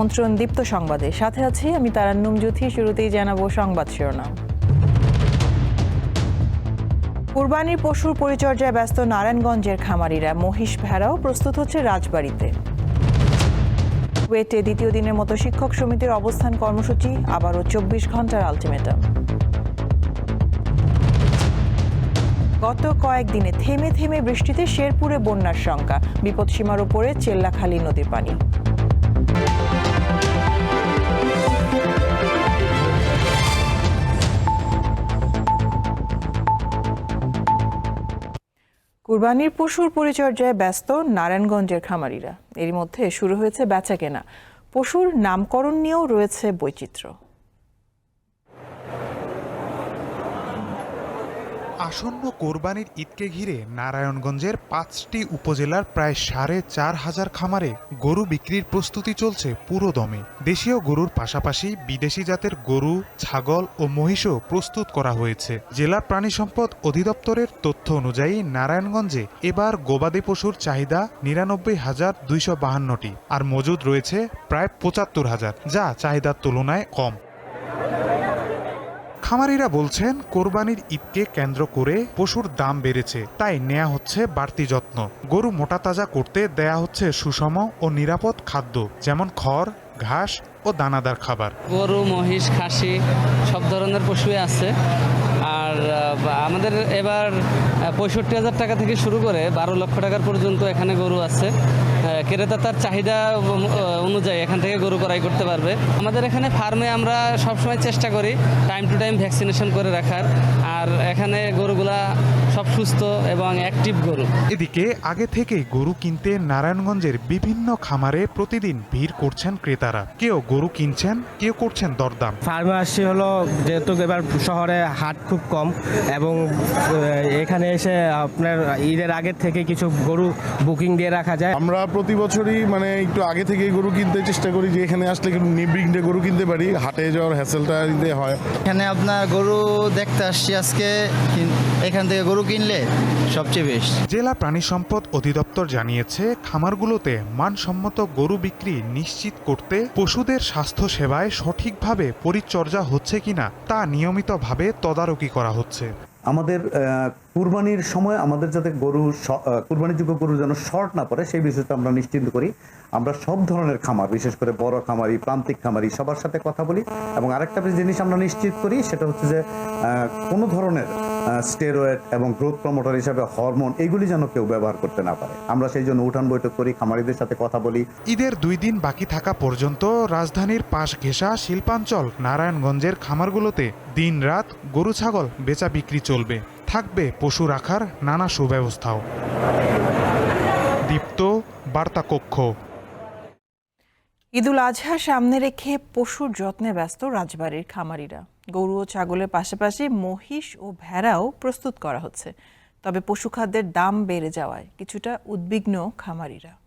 আমন্ত্রণ দীপ্ত সংবাদে। সাথে আছি আমি তারান্নুম জ্যোতি, শুরুতেই জানাব সংবাদ শিরোনাম। কুরবানির পশুর পরিচর্যায় ব্যস্ত নারায়ণগঞ্জের খামারিরা। মহিষ ভেড়াও প্রস্তুত হচ্ছে রাজবাড়িতে। কুয়েটে দ্বিতীয় দিনের মতো শিক্ষক সমিতির অবস্থান কর্মসূচি, আবারও চব্বিশ ঘণ্টার আলটিমেটাম। গত কয়েকদিনে থেমে থেমে বৃষ্টিতে শেরপুরে বন্যার শঙ্কা। বিপদসীমার উপরে চেল্লাখালী নদীর পানি। কুরবানির পশুর পরিচর্যায় ব্যস্ত নারায়ণগঞ্জের খামারিরা। এরই মধ্যে শুরু হয়েছে বেচা কেনা পশুর নামকরণ নিয়েও রয়েছে বৈচিত্র্য। আসন্ন কোরবানির ঈদকে ঘিরে নারায়ণগঞ্জের পাঁচটি উপজেলার প্রায় সাড়ে চার হাজার খামারে গরু বিক্রির প্রস্তুতি চলছে পুরো দমে। দেশীয় গরুর পাশাপাশি বিদেশি জাতের গরু, ছাগল ও মহিষও প্রস্তুত করা হয়েছে। জেলা প্রাণী সম্পদ অধিদপ্তরের তথ্য অনুযায়ী নারায়ণগঞ্জে এবার গবাদি পশুর চাহিদা নিরানব্বই হাজার দুইশো বাহান্নটি, আর মজুদ রয়েছে প্রায় পঁচাত্তর হাজার, যা চাহিদার তুলনায় কম। খামারিরা বলছেন, কোরবানির ঈদকে কেন্দ্র করে পশুর দাম বেড়েছে, তাই নেওয়া হচ্ছে বাড়তি যত্ন। গরু মোটা তাজা করতে দেয়া হচ্ছে সুষম ও নিরাপদ খাদ্য, যেমন খড়, ঘাস ও দানাদার খাবার। গরু, মহিষ, খাসি, সব ধরনের পশুই আছে। আর আমাদের এবার পঁয়ষট্টি হাজার টাকা থেকে শুরু করে বারো লক্ষ টাকার পর্যন্ত এখানে গরু আছে। ক্রেতা তার চাহিদা অনুযায়ী এখান থেকে গরু ক্রয় করতে পারবে। আমাদের এখানে ফার্মে আমরা সবসময় চেষ্টা করি টাইম টু টাইম ভ্যাকসিনেশন করে রাখার। আর এখানে গরুগুলা সব সুস্থ এবং অ্যাক্টিভ গরু। এদিকে আগে থেকেই গরু কিনতে নারায়ণগঞ্জের বিভিন্ন খামারে প্রতিদিন ভিড় করছেন ক্রেতারা। কেউ গরু কিনছেন কেউ করছেন দরদাম। ফার্মে আসছি হলো যেহেতু এবার শহরে হাট খুব কম এবং এখানে এসে আপনার ঈদের আগের থেকে কিছু গরু বুকিং দিয়ে রাখা যায়। আমরা প্রতি বছরই মানে একটু আগে থেকেই গরু কিনতে চেষ্টা করি যে এখানে আসলে একটু নির্বিঘ্নে গরু কিনতে পারি হাটে যাওয়ার হ্যাসেলটা দিতে হয়। এখানে আপনার গরু দেখতে আসছি আজকে এখান থেকে গরু কিনলে সবচেয়ে বেস্ট জেলা প্রাণী সম্পদ অধিদপ্তর জানিয়েছে খামারগুলোতে মানসম্মত গরু বিক্রি নিশ্চিত করতে পশুদের স্বাস্থ্য সেবায় সঠিকভাবে পরিচর্যা হচ্ছে কিনা তা নিয়মিতভাবে তদারকি করা হচ্ছে। আমাদের কুরবানির সময় আমাদের যাতে গরু কুরবানিযোগ্য গরু যেন শর্ট না পড়ে, সেই বিষয়টা আমরা নিশ্চিন্ত করি। আমরা সব ধরনের খামার, বিশেষ করে বড় খামারি, প্রান্তিক খামারি, সবার সাথে কথা বলি এবং আরেকটা জিনিস আমরা নিশ্চিত করি, সেটা হচ্ছে যে কোনো ধরনের স্টেরয়েড এবং গ্রোথ প্রমোটার হিসাবে হরমোন এগুলি যেন কেউ ব্যবহার করতে না পারে। আমরা সেই জন্য উঠান বৈঠক করি, খামারিদের সাথে কথা বলি। ঈদের দুই দিন বাকি থাকা পর্যন্ত রাজধানীর পাশ ঘেঁষা শিল্পাঞ্চল, নারায়ণগঞ্জের খামারগুলোতে দিনরাত গরু ছাগল বেচা বিক্রি চলবে। থাকবে পশু রাখার নানা সুব্যবস্থাও। দীপ্ত বার্তা কক্ষ ঈদুল আজহা সামনে রেখে পশুর যত্নে ব্যস্ত রাজবাড়ির খামারিরা। গরু ও ছাগলের পাশাপাশি মহিষ ও ভেড়াও প্রস্তুত করা হচ্ছে। তবে পশু খাদ্যের দাম বেড়ে যাওয়ায় কিছুটা উদ্বিগ্ন খামারিরা।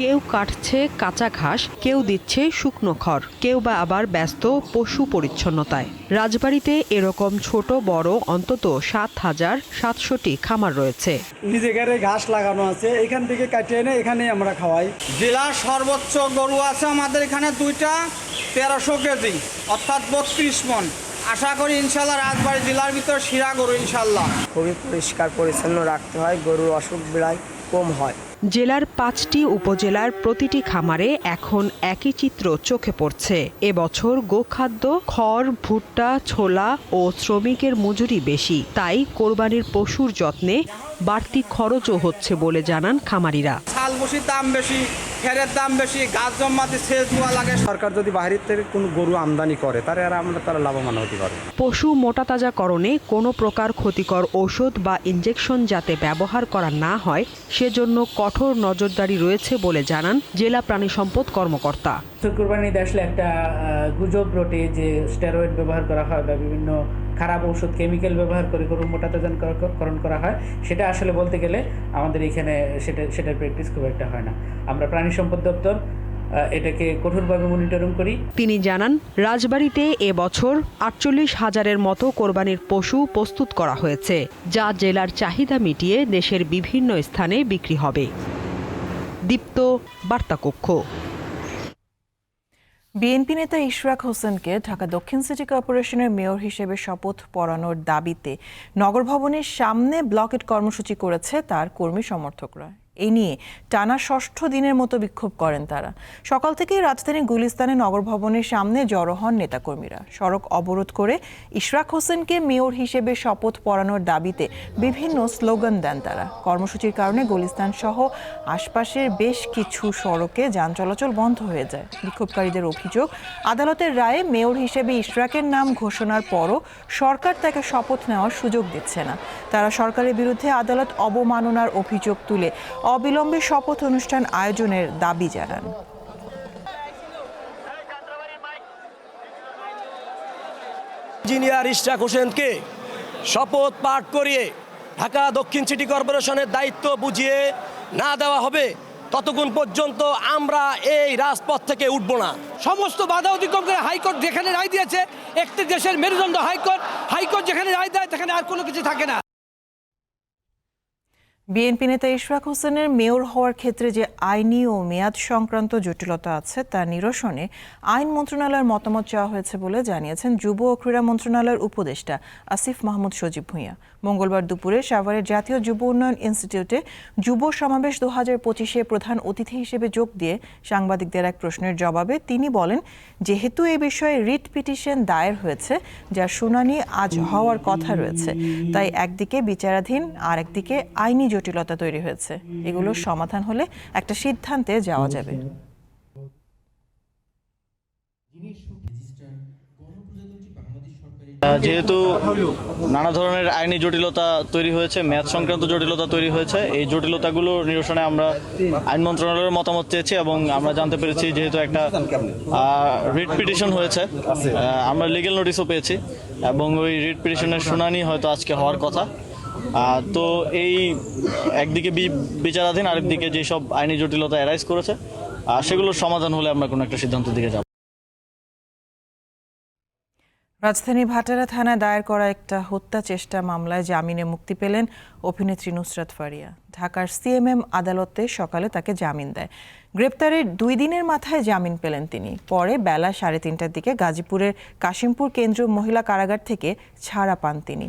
কেউ কাটছে কাঁচা ঘাস কেউ দিচ্ছে শুকনো খড় কেউ বা আবার ব্যস্ত পশু পরিচ্ছন্নতায়। রাজবাড়িতে এরকম ছোট বড় অন্তত সাত হাজার সাতশোটি খামার রয়েছে। নিজেদের ঘাস লাগানো আছে এখান থেকে কাটিয়ে এনে এখানে আমরা খাওয়াই। জেলার সর্বোচ্চ গরু আছে আমাদের এখানে দুইটা তেরোশো কেজি অর্থাৎ বত্রিশ মন। আশা করি ইনশাল্লাহ রাজবাড়ি জেলার ভিতর শিরা গরু ইনশাল্লাহ। খুবই পরিষ্কার পরিচ্ছন্ন রাখতে হয় গরুর অসুখ বিড়াই কম হয়। জেলার পাঁচটি উপজেলার প্রতিটি খামারে এখন একই চিত্র চোখে পড়ছে। এবছর গোখাদ্য, খড়, ভুট্টা, ছোলা ও শ্রমিকের মজুরি বেশি। তাই কোরবানির পশুর যত্নে বাড়তি খরচও হচ্ছে বলে জানান খামারিরা। ছাল দাম বেশি খেরের দাম বেশি গাছ জমাতে সেচ দেওয়া লাগে। সরকার যদি বাইরের থেকে কোনো গরু আমদানি করে তাহলে আর আমরা তারা লাভবান হতে পারবে। পশু মোটাতাজাকরণে কোনো প্রকার ক্ষতিকর ঔষধ বা ইনজেকশন যাতে ব্যবহার করা না হয় সেজন্য কঠোর নজরদারি রয়েছে বলে জানান জেলা প্রাণী সম্পদ কর্মকর্তা। কোরবানিতে আসলে একটা গুজব রটে যে স্টেরয়েড ব্যবহার করা হয় বা বিভিন্ন খারাপ ওষুধ কেমিক্যাল ব্যবহার করে গরু মোটাতাজাকরণ করা হয়, সেটা আসলে বলতে গেলে আমাদের এখানে সেটা, সেটার প্র্যাকটিস খুব একটা হয় না। আমরা প্রাণী সম্পদ দপ্তর এটাকে কঠোরভাবে মনিটরিং করি। তিনি জানান, রাজবাড়িতে এবছর আটচল্লিশ হাজারের মতো কোরবানির পশু প্রস্তুত করা হয়েছে, যা জেলার চাহিদা মিটিয়ে দেশের বিভিন্ন স্থানে বিক্রি হবে। দীপ্ত, বার্তাকক্ষ। বিএনপি নেতা ইশরাক হোসেনকে ঢাকা দক্ষিণ সিটি কর্পোরেশনের মেয়র হিসেবে শপথ পড়ানোর দাবিতে নগর ভবনের সামনে ব্লকেট কর্মসূচি করেছে তার কর্মী সমর্থকরা। এই নিয়ে টানা ষষ্ঠ দিনের মতো বিক্ষোভ করেন তারা। সকাল থেকেই রাজধানী গুলিস্তানে নগর ভবনের সামনে জড়ো হন নেতাকর্মীরা। সড়ক অবরোধ করে ইশরাক হোসেনকে মেয়র হিসেবে শপথ পড়ানোর দাবিতে বিভিন্ন স্লোগান দেন তারা। কর্মসূচির কারণে গুলিস্তান সহ আশপাশের বেশ কিছু সড়কে যান চলাচল বন্ধ হয়ে যায়। বিক্ষোভকারীদের অভিযোগ, আদালতের রায়ে মেয়র হিসেবে ইশরাকের নাম ঘোষণার পরও সরকার তাকে শপথ নেওয়ার সুযোগ দিচ্ছে না। তারা সরকারের বিরুদ্ধে আদালত অবমাননার অভিযোগ তুলে অবিলম্বে শপথ অনুষ্ঠান আয়োজনের দাবি জানান। ইঞ্জিনিয়ার ইশরাক হোসেনকে শপথ পাঠ করিয়ে ঢাকা দক্ষিণ সিটি কর্পোরেশনের দায়িত্ব বুঝিয়ে না দেওয়া হবে ততক্ষণ পর্যন্ত আমরা এই রাজপথ থেকে উঠব না। সমস্ত বাধা অতিক্রম করে হাইকোর্ট যেখানে রায় দিয়েছে একটি দেশের মেরুদণ্ড হাইকোর্ট হাইকোর্ট যেখানে রায় দেয় সেখানে আর কোনো কিছু থাকে না। বিএনপি নেতা ইশরাক হোসেনের মেয়র হওয়ার ক্ষেত্রে যে আইনি ও মেয়াদ সংক্রান্ত জটিলতা আছে, তা নিরসনে আইন মন্ত্রণালয়ের মতামত চাওয়া হয়েছে বলে জানিয়েছেন যুব ও ক্রীড়া মন্ত্রণালয়ের উপদেষ্টা আসিফ মাহমুদ সজীব ভূঁইয়া। মঙ্গলবার দুপুরে সাভারের জাতীয় যুব উন্নয়ন ইনস্টিটিউটে যুব সমাবেশ দু হাজার পঁচিশে প্রধান অতিথি হিসেবে যোগ দিয়ে সাংবাদিকদের এক প্রশ্নের জবাবে তিনি বলেন, যেহেতু এ বিষয়ে রিট পিটিশন দায়ের হয়েছে যার শুনানি আজ হওয়ার কথা রয়েছে, তাই একদিকে বিচারাধীন আর একদিকে আইনি জটিলতা তৈরি হয়েছে। এগুলোর সমাধান হলে একটা সিদ্ধান্তে যাওয়া যাবে। যেহেতু নানা ধরনের আইনি জটিলতা তৈরি হয়েছে ম্যাথ সংক্রান্ত জটিলতা তৈরি হয়েছে, এই জটিলতাগুলো নিরসনে আমরা আইন মন্ত্রণালয়ের মতামত চেয়েছি এবং আমরা জানতে পেরেছি যেহেতু একটা রিট পিটিশন হয়েছে আমরা লিগেল নোটিশও পেয়েছি এবং ওই রিট পিটিশনের শুনানি হয়তো আজকে হওয়ার কথা। তো এই একদিকে বিচারাধীন, আরেকদিকে যেসব আইনি জটিলতা অ্যারাইজ করেছে সেগুলোর সমাধান হলে আমরা কোনো একটা সিদ্ধান্তের দিকে যাব। রাজধানী ভাটারা থানায় দায়ের করা একটা হত্যা চেষ্টা মামলায় জামিনে মুক্তি পেলেন অভিনেত্রী নুসরাত ফারিয়া। ঢাকার সিএমএম আদালতে সকালে তাকে জামিন দেয়। গ্রেপ্তারের দুই দিনের মাথায় জামিন পেলেন তিনি। পরে বেলা সাড়ে তিনটার দিকে গাজীপুরের কাশিমপুর কেন্দ্রীয় মহিলা কারাগার থেকে ছাড়া পান তিনি।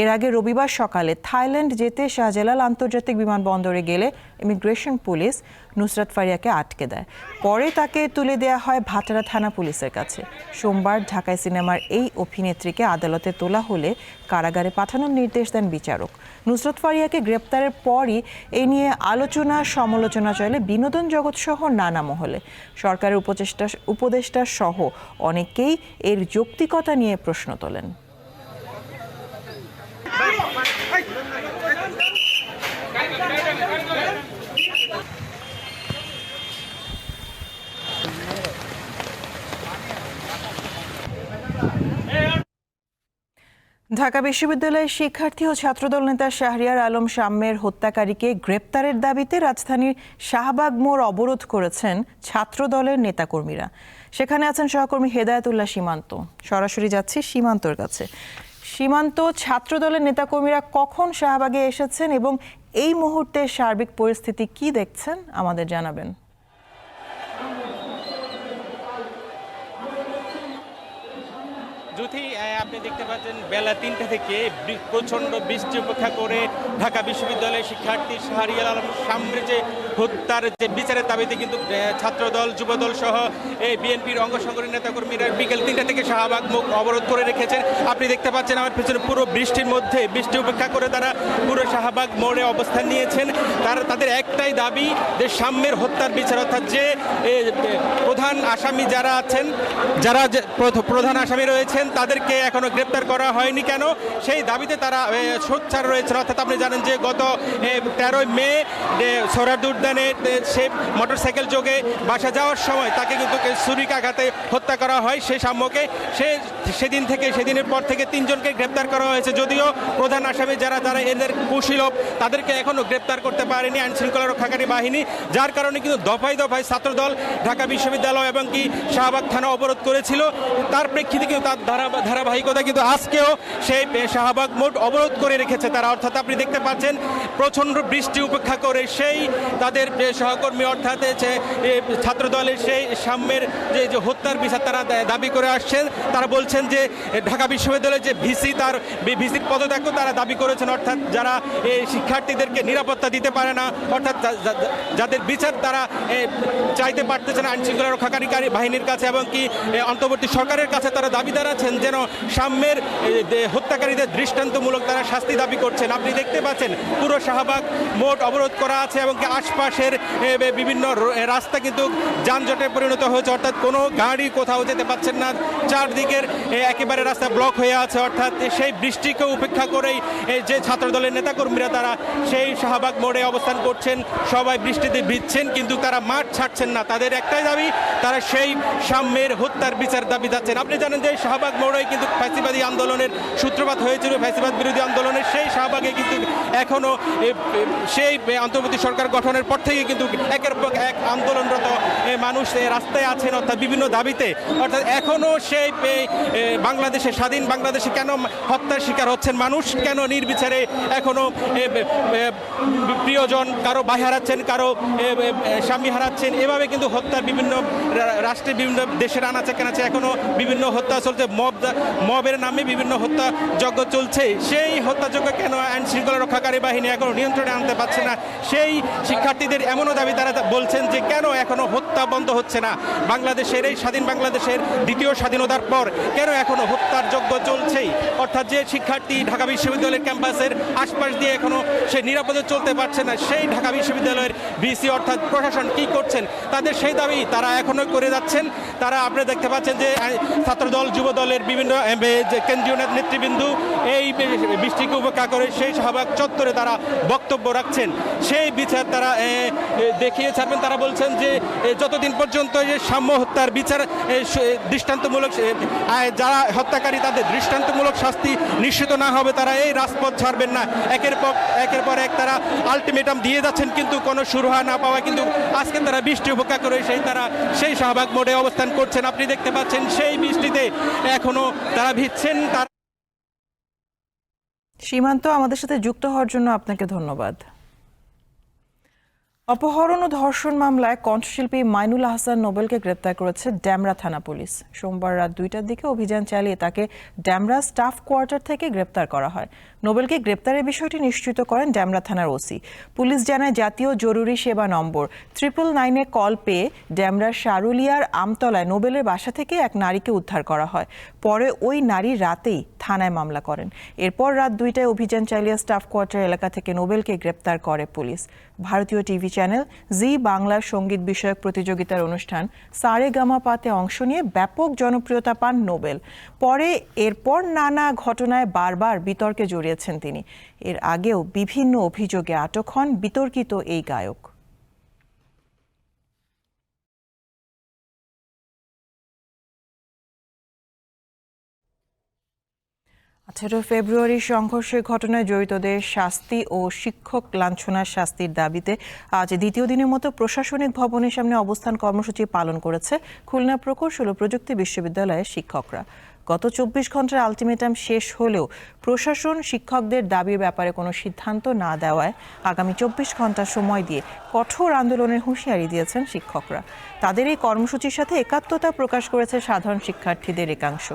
এর আগে রবিবার সকালে থাইল্যান্ড যেতে শাহজালাল আন্তর্জাতিক বিমানবন্দরে গেলে ইমিগ্রেশন পুলিশ নুসরাত ফারিয়াকে আটকে দেয়। পরে তাকে তুলে দেওয়া হয় ভাটারা থানা পুলিশের কাছে। সোমবার ঢাকায় সিনেমার এই অভিনেত্রীকে আদালতে তোলা হলে কারাগারে পাঠানোর নির্দেশ দেন বিচারক। নুসরত ফারিয়াকে গ্রেপ্তারের পরই এই নিয়ে আলোচনা সমালোচনা চলে বিনোদন জগৎ সহ নানা মহলে। সরকারের উপদেষ্টা উপদেষ্টা সহ অনেকেই এর যৌক্তিকতা নিয়ে প্রশ্ন তোলেন। ঢাকা বিশ্ববিদ্যালয়ের শিক্ষার্থী ও ছাত্রদল নেতা শাহরিয়ার আলম সাম্যের হত্যাকারীকে গ্রেপ্তারের দাবিতে রাজধানীর শাহবাগ মোড় অবরোধ করেছেন ছাত্রদলের নেতাকর্মীরা। সেখানে আছেন সহকর্মী হেদায়তুল্লাহ সীমান্ত। সরাসরি যাচ্ছি সীমান্তর কাছে। সীমান্ত ছাত্রদলের নেতাকর্মীরা কখন শাহবাগে এসেছেন এবং এই মুহূর্তে সার্বিক পরিস্থিতি কি দেখছেন আমাদের জানাবেন। যদি আপনি দেখতে পাচ্ছেন বেলা তিনটা থেকে প্রচণ্ড বৃষ্টি উপেক্ষা করে ঢাকা বিশ্ববিদ্যালয়ের শিক্ষার্থী শাহরিয়াল আলম সামনে যে হত্যার যে বিচারের দাবিতে কিন্তু ছাত্রদল, যুবদল সহ এই বিএনপির অঙ্গ সংগঠনের নেতাকর্মীরা বিকেল তিনটা থেকে শাহবাগ মুখ অবরোধ করে রেখেছেন। আপনি দেখতে পাচ্ছেন আমার পেছনে পুরো বৃষ্টির মধ্যে বৃষ্টি উপেক্ষা করে তারা পুরো শাহবাগ মোড়ে অবস্থান নিয়েছেন। তারা, তাদের একটাই দাবি যে সাম্যের হত্যার বিচার, অর্থাৎ যে প্রধান আসামি যারা আছেন, যারা প্রধান আসামি রয়েছেন, তাদেরকে এখনও গ্রেপ্তার করা হয়নি কেন? সেই দাবিতে তারা সোচ্চার রয়েছেন। অর্থাৎ আপনি জানেন যে গত তেরোই মে সোহরাদ উদ্যানে সে মোটরসাইকেল যোগে বাসা যাওয়ার সময় তাকে কিন্তু ছুরিকাঘাতে হত্যা করা হয়। সেই সাম্যকে, সে সেদিন থেকে, সেদিনের পর থেকে তিনজনকে গ্রেপ্তার করা হয়েছে। যদিও প্রধান আসামি যারা যারা এদের কুশীলভ তাদেরকে এখনও গ্রেপ্তার করতে পারেনি আইন শৃঙ্খলা রক্ষাকারী বাহিনী, যার কারণে কিন্তু দফায় দফায় ছাত্রদল, ঢাকা বিশ্ববিদ্যালয় এবং কি শাহবাগ থানা অবরোধ করেছিল। তার প্রেক্ষিতে কিন্তু তার ধারা, ধারাবাহিকতা কিন্তু আজকেও সেই শাহবাগ মোট অবরোধ করে রেখেছে তারা। অর্থাৎ আপনি দেখতে পাচ্ছেন, প্রচণ্ড বৃষ্টি উপেক্ষা করে সেই তাদের সহকর্মী অর্থাৎ ছাত্রদলের সেই সাম্যের যে হত্যার বিচার তারা দাবি করে আসছেন, তারা বলছেন যে ঢাকা বিশ্ববিদ্যালয়ের যে ভিসি তার ভিসির পদত্যাগ তারা দাবি করেছেন, অর্থাৎ যারা এই শিক্ষার্থীদেরকে নিরাপত্তা দিতে পারে না, অর্থাৎ যাদের বিচার তারা চাইতে পারতেছে না আইন শৃঙ্খলা রক্ষাকারী বাহিনীর কাছে, এবং কি অন্তর্বর্তী সরকারের কাছে তারা দাবিদার আছেন, যেন সাম্যের হত্যাকারীদের দৃষ্টান্তমূলক তারা শাস্তি দাবি করছেন। আপনি দেখতে পাচ্ছেন, পুরো শাহবাগ মোট অবরোধ করা আছে, এবং কি আশপাশের এ, বিভিন্ন রাস্তা কিন্তু যানজটে পরিণত হয়েছে। অর্থাৎ কোনো গাড়ি কোথাও যেতে পারছেন না। চারদিকের একেবারে রাস্তা ব্লক হয়ে আছে। অর্থাৎ সেই বৃষ্টিকে উপেক্ষা করেই যে ছাত্রদলের নেতাকর্মীরা তারা সেই শাহবাগ মোড়ে অবস্থান করছেন। সবাই বৃষ্টিতে ভিজছেন কিন্তু তারা মাঠ ছাড়ছেন না। তাদের একটাই দাবি তারা সেই সাম্যের হত্যার বিচার দাবি যাচ্ছেন। আপনি জানেন যে শাহবাগ মোড়ে কিন্তু ফ্যাসিবাদী আন্দোলনের সূত্রপাত হয়েছিল। ফ্যাসিবাদ বিরোধী আন্দোলনের সেই শাহবাগে কিন্তু এখনও এ, এ, সেই অন্তর্বর্তী সরকার গঠনের পর থেকে কিন্তু একের পর এক আন্দোলনরত মানুষ রাস্তায় আছেন অর্থাৎ বিভিন্ন দাবিতে। অর্থাৎ এখনও সেই বাংলাদেশে স্বাধীন বাংলাদেশে কেন হত্যার শিকার হচ্ছেন মানুষ? কেন নির্বিচারে এখনও এ, এ, এ, প্রিয়জন কারও ভাই হারাচ্ছেন কারও স্বামী হারাচ্ছেন? এভাবে কিন্তু হত্যার বিভিন্ন রা- রাষ্ট্রের বিভিন্ন দেশের আনাচে কানাচে এখনও বিভিন্ন হত্যা চলছে মব মবের নামে বিভিন্ন হত্যা যজ্ঞ চলছে। সেই হত্যাযজ্ঞ কেন আইন শৃঙ্খলা রক্ষাকারী বাহিনী এখনও নিয়ন্ত্রণে আনতে পারছে না? সেই শিক্ষার্থীদের এমনও দাবি তারা বলছেন যে কেন এখনও হত্যা বন্ধ হচ্ছে না? বাংলাদেশের এই স্বাধীন বাংলাদেশের দ্বিতীয় স্বাধীনতার পর কেন এখনও হত্যার যজ্ঞ চলছেই? অর্থাৎ যে শিক্ষার্থী ঢাকা বিশ্ববিদ্যালয়ের ক্যাম্পাসের আশপাশ দিয়ে এখনও সে নিরাপদে চলতে পারছে না, সেই ঢাকা বিশ্ববিদ্যালয়ের ভিসি অর্থাৎ প্রশাসন কি করছেন? তাদের সেই দাবি তারা এখনও করে যাচ্ছেন। তারা আপনি দেখতে পাচ্ছেন যে ছাত্রদল যুব দলের বিভিন্ন কেন্দ্রীয় নেত- নেতৃবৃন্দ এই বৃষ্টিকে উপেক্ষা করে সেই শাহবাগ চত্বরে তারা বক্তব্য রাখছেন। সেই বিচার তারা দেখিয়ে ছাড়বেন তারা বলছেন যে যতদিন পর্যন্ত যে সাম্য হত্যার বিচার দৃষ্টান্তমূলক যারা হত্যাকারী তাদের দৃষ্টান্তমূলক শাস্তি নিশ্চিত না হবে, তারা এই রাজপথ ছাড়বেন না। একের পর একের পর এক তারা আলটিমেটাম দিয়ে যাচ্ছেন, কিন্তু কোনো সুরাহা না পাওয়া, কিন্তু আজকে তারা বৃষ্টি উপেক্ষা করে সেই তারা, সেই শাহবাগ মোড়ে অবস্থান করছেন। আপনি দেখতে পাচ্ছেন সেই বৃষ্টিতে এখনও তারা ভিজছেন, তারা সীমান্ত আমাদের সাথে যুক্ত হওয়ার জন্য আপনাকে ধন্যবাদ। অপহরণ ও ধর্ষণ মামলায় কণ্ঠশিল্পী মাইনুল আহসান নোবেলকে গ্রেপ্তার করেছে ড্যামরা থানা পুলিশ। সোমবার রাত দুইটার দিকে অভিযান চালিয়ে তাকে ড্যামরা স্টাফ কোয়ার্টার থেকে গ্রেপ্তার করা হয়। নোবেলকে গ্রেপ্তারের বিষয়টি নিশ্চিত করেন ড্যামরা থানার ওসি। পুলিশ জানায়, জাতীয় জরুরি সেবা নম্বর ট্রিপল নাইনে কল পেয়ে ড্যামরার শারুলিয়ার আমতলায় নোবেলের বাসা থেকে এক নারীকে উদ্ধার করা হয়। পরে ওই নারী রাতেই থানায় মামলা করেন। এরপর রাত দুইটায় অভিযান চালিয়ে স্টাফ কোয়ার্টার এলাকা থেকে নোবেলকে গ্রেপ্তার করে পুলিশ। ভারতীয় টিভি চ্যানেল জি বাংলার সংগীত বিষয়ক প্রতিযোগিতার অনুষ্ঠান সারে গামা পাতে অংশ নিয়ে ব্যাপক জনপ্রিয়তা পান নোবেল। পরে এরপর নানা ঘটনায় বারবার বিতর্কে জড়িয়েছেন তিনি। এর আগেও বিভিন্ন অভিযোগে আটক হন বিতর্কিত এই গায়ক। আঠারো ফেব্রুয়ারি সংঘর্ষের ঘটনায় জড়িতদের শাস্তি ও শিক্ষক লাঞ্ছনার শাস্তির দাবিতে আজ দ্বিতীয় দিনের মতো প্রশাসনিক ভবনের সামনে অবস্থান কর্মসূচি পালন করেছে খুলনা প্রকৌশল ও প্রযুক্তি বিশ্ববিদ্যালয়ের শিক্ষকরা। গত চব্বিশ ঘণ্টার আলটিমেটাম শেষ হলেও প্রশাসন, শিক্ষকদের দাবির ব্যাপারে কোনো সিদ্ধান্ত না দেওয়ায় আগামী চব্বিশ ঘণ্টা সময় দিয়ে কঠোর আন্দোলনের হুঁশিয়ারি দিয়েছেন শিক্ষকরা। তাদের এই কর্মসূচির সাথে একাত্মতা প্রকাশ করেছে সাধারণ শিক্ষার্থীদের একাংশ।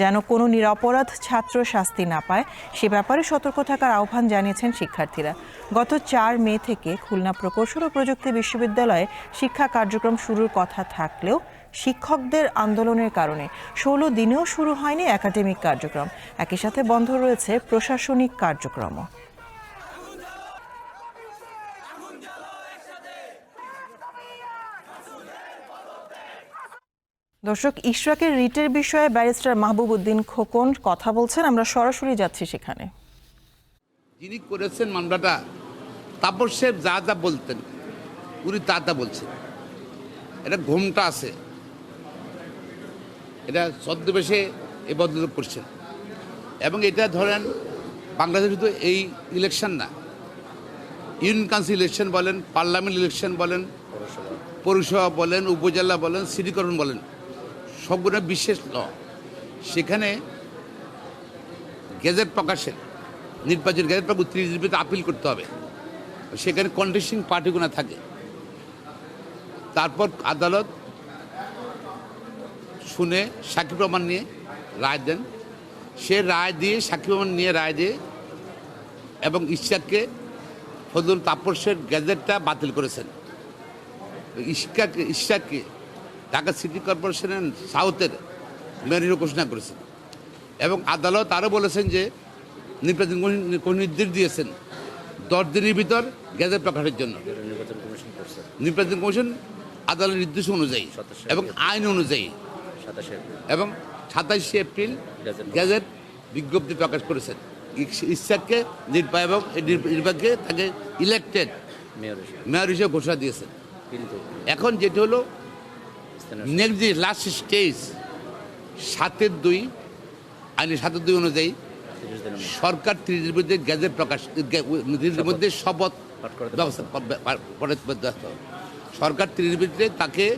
যেন কোনো নিরপরাধ ছাত্র শাস্তি না পায়, সে ব্যাপারে সতর্ক থাকার আহ্বান জানিয়েছেন শিক্ষার্থীরা। গত চার মে থেকে খুলনা প্রকৌশল ও প্রযুক্তি বিশ্ববিদ্যালয়ে শিক্ষা কার্যক্রম শুরুর কথা থাকলেও শিক্ষকদের আন্দোলনের কারণে। ষোলো দিনেও শুরু হয়নি একাডেমিক কার্যক্রম। একই সাথে বন্ধ রয়েছে প্রশাসনিক কার্যক্রমও। দর্শক, ইশরাকের রিটের বিষয়ে ব্যারিস্টার মাহবুব উদ্দিন খোকন কথা বলছেন। আমরা সরাসরি যাচ্ছি সেখানে। যিনি করেছেন মামলাটা, তাপস সাহেব যা যা বলতেন, উনি তা তা বলছেন। এটা ঘুমটা আছে। এটা ছদ্মবেশে এ বদল করছেন এবং এটা ধরেন, বাংলাদেশ শুধু এই ইলেকশন না, ইউনিয়ন কাউন্সিল ইলেকশন বলেন পার্লামেন্ট ইলেকশন বলেন, পৌরসভা বলেন, উপজেলা বলেন সিটি কর্পোরেশন বলেন, সবগুলো বিশেষ ল সেখানে গেজেট প্রকাশের নির্বাচন গেজেট প্রকাশ ত্রিশ আপিল করতে হবে। সেখানে কন্টেস্টিং পার্টিগুলো থাকে। তারপর আদালত শুনে সাক্ষী প্রমাণ নিয়ে রায় দেন। সে রায় দিয়ে সাক্ষী প্রমাণ নিয়ে রায় দিয়ে এবং ইশাককে ফজল তাপসের গ্যাজেটটা বাতিল করেছেন। ইশাককে ইশাককে ঢাকা সিটি কর্পোরেশনের সাউথের মেয়র ঘোষণা করেছেন। এবং আদালত আরও বলেছেন যে নির্বাচন নির্দেশ দিয়েছেন দশ দিনের ভিতর গ্যাজেট প্রকাশের জন্য। নির্বাচন কমিশন আদালতের নির্দেশ অনুযায়ী এবং আইন অনুযায়ী। এবং সাতাশে এপ্রিল গ্যাজেট বিজ্ঞপ্তি প্রকাশ করেছেন ইসাককে নির্বাহ এবং নির্বাহকে তাকে ইলেক্টেড মেয়র হিসেবে ঘোষণা দিয়েছেন এখন যেটি হলো নেক্সট যে লাস্ট স্টেজ সাতের দুই আইনি সাতের দুই অনুযায়ী সরকার ত্রিশের মধ্যে গ্যাজেট প্রকাশ তিরিশের মধ্যে শপথ ব্যবস্থা। সরকার ত্রিশের মধ্যে তাকে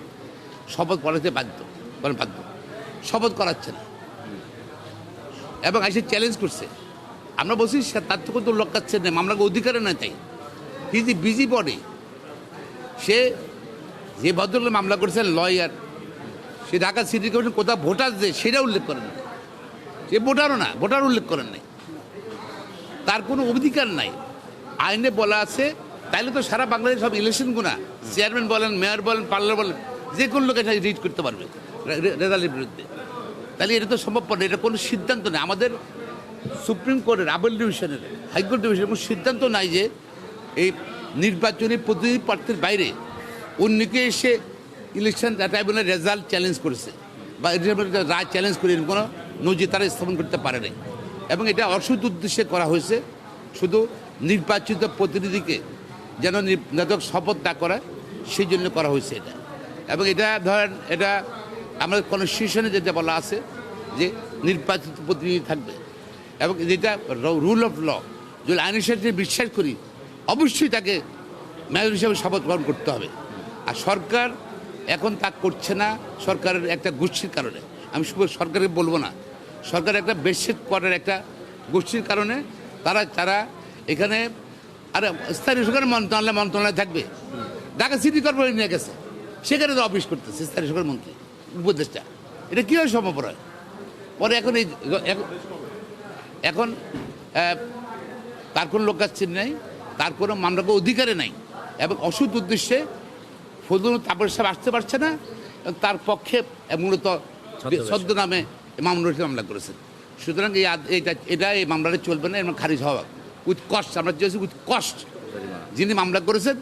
শপথ পড়াতে বাধ্য করেন বাধ্য শপথ করাচ্ছে না। এবং এসে চ্যালেঞ্জ করছে। আমরা বলছি তার তো কোনো লক্ষ্যাচ্ছে না, মামলাকে অধিকারে নয় তাই। হিজ বিজি বডি সে যে ভদ্রলোক মামলা করেছেন লয়ার সে ঢাকা সিটি কমিশন কোথাও ভোটার যে সেটা উল্লেখ করেন না সে ভোটারও না ভোটার উল্লেখ করেন নাই। তার কোনো অধিকার নাই। আইনে বলা আছে, তাইলে তো সারা বাংলাদেশ সব ইলেকশন গুণা। চেয়ারম্যান বলেন মেয়র বলেন পার্লার বলেন, যে কোনো লোক এটা রিড করতে পারবে। রেজাল্টের বিরুদ্ধে। তাহলে এটা তো সম্ভবপর না, এটা কোনো সিদ্ধান্ত নেই আমাদের সুপ্রিম কোর্টের আবেল ডিভিশনের হাইকোর্ট ডিভিশনের কোনো সিদ্ধান্ত নাই যে এই নির্বাচনী প্রতিনিধি প্রার্থীর বাইরে অন্যকে এসে ইলেকশন ট্রাইব্যুনাল রেজাল্ট চ্যালেঞ্জ করেছে বা রায় চ্যালেঞ্জ করে কোনো নজির তারা স্থাপন করতে পারে নাই। এবং এটা অসুদ উদ্দেশ্যে করা হয়েছে। শুধু নির্বাচিত প্রতিনিধিকে যেন নির্বাচক শপথ না করায়, সেই জন্য করা হয়েছে এটা। এবং এটা ধরেন, এটা আমাদের কনস্টিটিউশনে যেটা বলা আছে যে নির্বাচিত প্রতিনিধি থাকবে। এবং যেটা রুল অফ ল যদি আইনের সাথে বিশ্বাস করি, অবশ্যই তাকে মেয়র হিসেবে শপথ গ্রহণ করতে হবে। আর সরকার এখন তা করছে না, সরকারের একটা গোষ্ঠীর কারণে। আমি শুধু সরকারকে বলব না, সরকার একটা বেডশিট কোয়ার্টার একটা গোষ্ঠীর কারণে তারা তারা এখানে আরে স্থানীয় সরকার মন্ত্রণালয় মন্ত্রণালয় থাকবে। ঢাকা সিটি কর্পোরেশন নিয়ে গেছে। সেখানে তো অফিস করতেছে স্থানীয় সরকার মন্ত্রী। উপদেষ্টা এটা কীভাবে সম্ভব হয়? পরে এখন এই এখন- তার কোনো লোক কাছে নেই তার কোনো মামলাকে অধিকারে নাই এবং অসুদ উদ্দেশ্যে ফজলুল তাপর সাহেব আসতে পারছে না এবং তার পক্ষে মূলত সদ্য নামে মামলা মামলা করেছেন সুতরাং এই আদ- এটা এই মামলাটা চলবে না এবং খারিজ হওয়া উইথ কস্ট আমরা চেয়েছি উইথ কস্ট যিনি মামলা করেছেন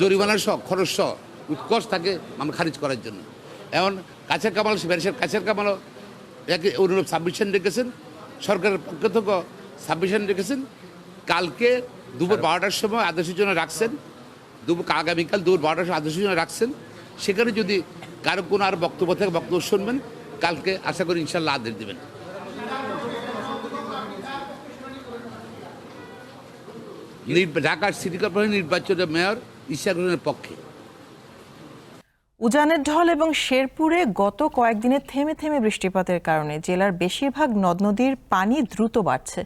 জরিমানার সহ খরচ সহ উইথ কস্ট তাকে মামলা খারিজ করার জন্য। এখন কাছের কামাল ব্যারিসের কাছের কামালও একে অনুরূপ সাবমিশন রেখেছেন। সরকারের পক্ষ থেকে সাবমিশন রেখেছেন। কালকে দুপুর বারোটার সময় আদেশের জন্য রাখছেন। দুপুর আগামীকাল দুপুর বারোটার সময় আদেশের জন্য রাখছেন। সেখানে যদি কারও কোনো আর বক্তব্য থেকে বক্তব্য শুনবেন। কালকে আশা করি ইনশাল্লাহ আদেশ দেবেন। ঢাকার সিটি কর্পোরেশন নির্বাচিত মেয়র ঈশা গ্রহণের পক্ষে। উজানের ঢল এবং শেরপুরে গত কয়েকদিনে থেমে থেমে বৃষ্টিপাতের কারণে জেলার বেশিরভাগ নদ নদীর পানি দ্রুত বাড়ছে।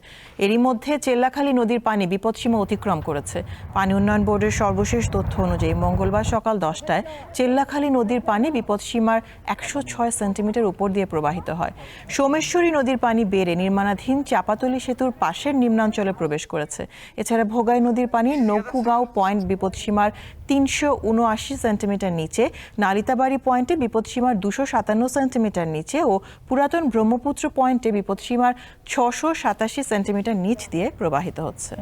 এরই মধ্যে চেল্লাখালী নদীর পানি বিপদসীমা অতিক্রম করেছে। পানি উন্নয়ন বোর্ডের সর্বশেষ তথ্য অনুযায়ী মঙ্গলবার সকাল দশটায় চেল্লাখালী নদীর পানি বিপদসীমার একশো ছয় সেন্টিমিটার উপর দিয়ে প্রবাহিত হয়। সোমেশ্বরী নদীর পানি বেড়ে নির্মাণাধীন চাপাতলি সেতুর পাশের নিম্নাঞ্চলে প্রবেশ করেছে। এছাড়া ভোগাই নদীর পানি নৌকুগাঁও পয়েন্ট বিপদসীমার তিনশো উনআশি সেন্টিমিটার নিচে নালিতাবাড়ি পয়েন্টে বিপদসীমার দুশো সাতান্ন সেন্টিমিটার নিচে ও পুরাতন ব্রহ্মপুত্র পয়েন্টে বিপদসীমার ছশো সাতাশি সেন্টিমিটার নিচ দিয়ে প্রবাহিত হচ্ছে।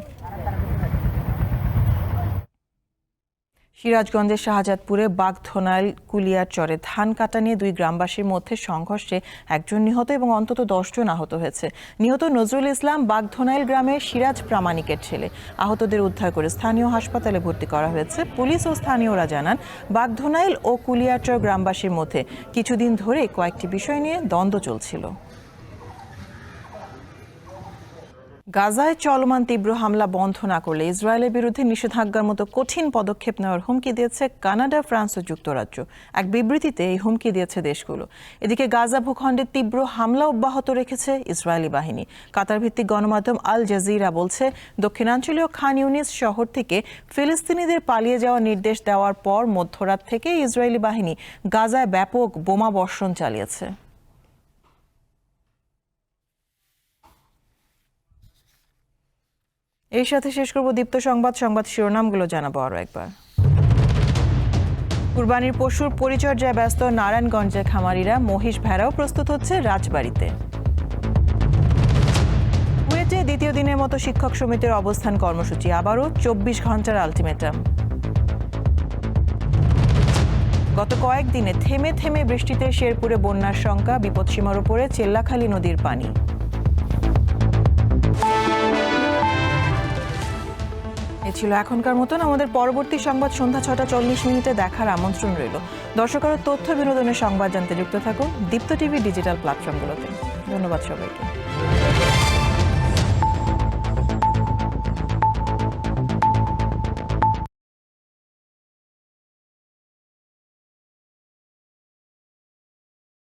সিরাজগঞ্জের শাহজাদপুরে বাগধনাইল কুলিয়ার চরে ধান কাটা নিয়ে দুই গ্রামবাসীর মধ্যে সংঘর্ষে একজন নিহত এবং অন্তত দশজন আহত হয়েছে। নিহত নজরুল ইসলাম বাগধনাইল গ্রামের সিরাজ প্রামাণিকের ছেলে। আহতদের উদ্ধার করে স্থানীয় হাসপাতালে ভর্তি করা হয়েছে। পুলিশ ও স্থানীয়রা জানান, বাগধনাইল ও কুলিয়ারচর গ্রামবাসীর মধ্যে কিছুদিন ধরে কয়েকটি বিষয় নিয়ে দ্বন্দ্ব চলছিল। গাজায় চলমান তীব্র হামলা বন্ধ না করলে ইসরায়েলের বিরুদ্ধে নিষেধাজ্ঞার মতো কঠিন পদক্ষেপ নেওয়ার হুমকি দিয়েছে কানাডা, ফ্রান্স ও যুক্তরাজ্য। এক বিবৃতিতে এই হুমকি দিয়েছে দেশগুলো। এদিকে গাজা ভূখণ্ডে তীব্র হামলা অব্যাহত রেখেছে ইসরায়েলি বাহিনী। কাতার ভিত্তিক গণমাধ্যম আল জাজিরা বলছে, দক্ষিণাঞ্চলীয় খান ইউনিস শহর থেকে ফিলিস্তিনিদের পালিয়ে যাওয়ার নির্দেশ দেওয়ার পর মধ্যরাত থেকে ইসরায়েলি বাহিনী গাজায় ব্যাপক বোমা বর্ষণ চালিয়েছে। এর সাথে শেষ করব দীপ্ত সংবাদ সংবাদ শিরোনামগুলো জানাব আরও একবার। কুরবানির পশুর পরিচর্যায় ব্যস্ত নারায়ণগঞ্জের খামারিরা মহিষ ভেড়াও প্রস্তুত হচ্ছে রাজবাড়িতে। কুয়েটে দ্বিতীয় দিনের মতো শিক্ষক সমিতির অবস্থান কর্মসূচি আবারও চব্বিশ ঘণ্টার আলটিমেটাম। গত কয়েকদিনে থেমে থেমে বৃষ্টিতে শেরপুরে বন্যার শঙ্কা, বিপদসীমার উপরে চেল্লাখালী নদীর পানি। এ ছিল এখনকার মতন। আমাদের পরবর্তী সংবাদ সন্ধ্যা ছটা চল্লিশ মিনিটে দেখার আমন্ত্রণ রইল। দর্শক তথ্য বিনোদনের সংবাদ জানতে যুক্ত থাকুন দীপ্ত টিভি ডিজিটাল প্ল্যাটফর্মগুলোতে। ধন্যবাদ সবাইকে।